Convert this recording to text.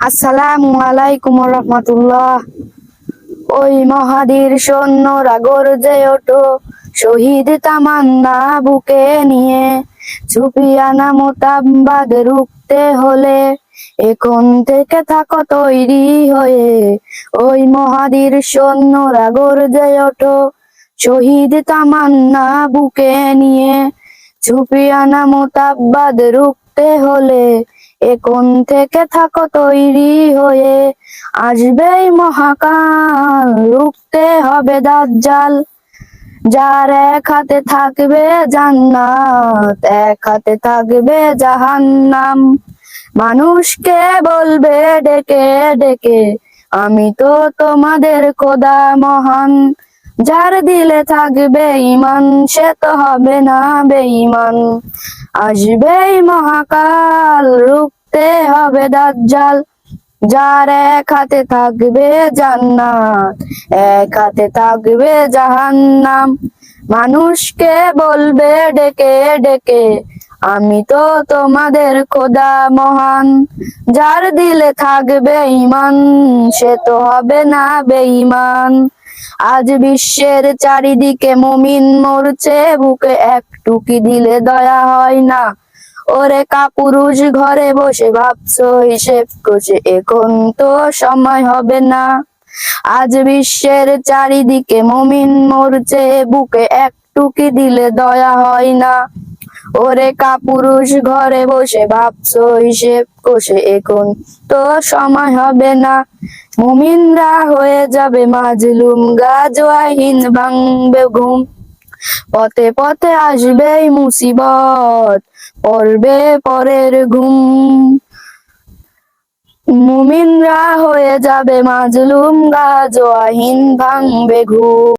আসসালামু আলাইকুম রহমতুল্লাহ। ওই মহাদীর সৈন্যরা গর্জে ওঠো, শহীদ তামান্না বুকে নিয়ে। চুপিয়ানা মোতাবাদ রুখতে হলে, এখন থেকে থাকো তৈরি হয়ে। ওই মহাদীর সৈন্যরা গর্জে ওঠো, শহীদ তামান্না বুকে নিয়ে। চুপিয়ানা মোতাবাদ রুখতে হলে এখন থেকে থাকো তৈরি হয়ে। আসবেই মহাকাল, রুখতে হবে দাজ্জাল। যার এক হাতে থাকবে জান্নাত, এক হাতে থাকবে জাহান্নাম। মানুষকে বলবে, ডেকে ডেকে, আমি তো তোমাদের খোদা মহান। যার দিলে থাকবে ইমান সে তো হবে না বেঈমান। আসবেই মহাকাল, রুখতে হবে দাজ্জাল। যার এক হাতে থাকবে জান্নাত, এক হাতে থাকবে জাহান্নাম। মানুষকে বলবে, ডেকে ডেকে, আমি তো তোমাদের খোদা মহান। যার দিলে থাকবে ইমান সে তো হবে না বেঈমান। আজ বিশ্বের চারিদিকে মমিন মরছে, বুকে এক টুকি দিলে দয়া হয় না। ওরে কাপুরুষ, ঘরে বসে ভাবছ, হিসেব করছে, এখন তো সময় হবে না। আজ বিশ্বের চারিদিকে মমিন মরছে, বুকে এক টুকি দিলে দয়া হয় না। ওরে কাপুরুষ, ঘরে বসে ভাবছ হিসেব কষে এখন তো সময় হবে না। মুমিনরা হয়ে যাবে মাজলুম, গাজওয়াহিন ভাঙবে ঘুম। পথে পথে আসবে মুসিবত, পড়বে পরের ঘুম। মুমিনরা হয়ে যাবে মাজলুম, গাজওয়াহিন ভাঙবে ঘুম।